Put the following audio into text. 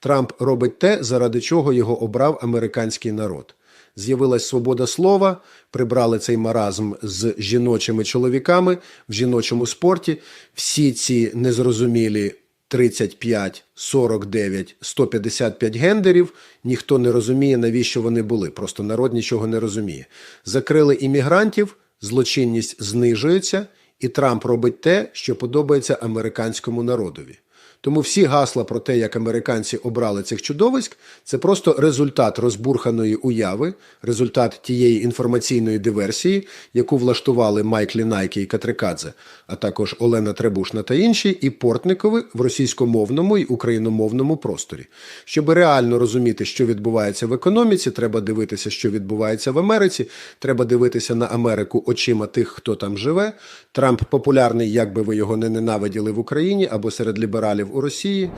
Трамп робить те, заради чого його обрав американський народ. З'явилась свобода слова, прибрали цей маразм з жіночими чоловіками в жіночому спорті. Всі ці незрозумілі 35, 49, 155 гендерів. Ніхто не розуміє, навіщо вони були. Просто народ нічого не розуміє. Закрили іммігрантів, злочинність знижується, і Трамп робить те, що подобається американському народові. Тому всі гасла про те, як американці обрали цих чудовиськ, це просто результат розбурханої уяви, результат тієї інформаційної диверсії, яку влаштували Майклі Найкі і Катрикадзе, а також Олена Требушна та інші, і Портникови в російськомовному і україномовному просторі. Щоб реально розуміти, що відбувається в економіці, треба дивитися, що відбувається в Америці. Треба дивитися на Америку очима тих, хто там живе. Трамп популярний, як би ви його не ненавиділи в Україні або серед лібералів у Росії.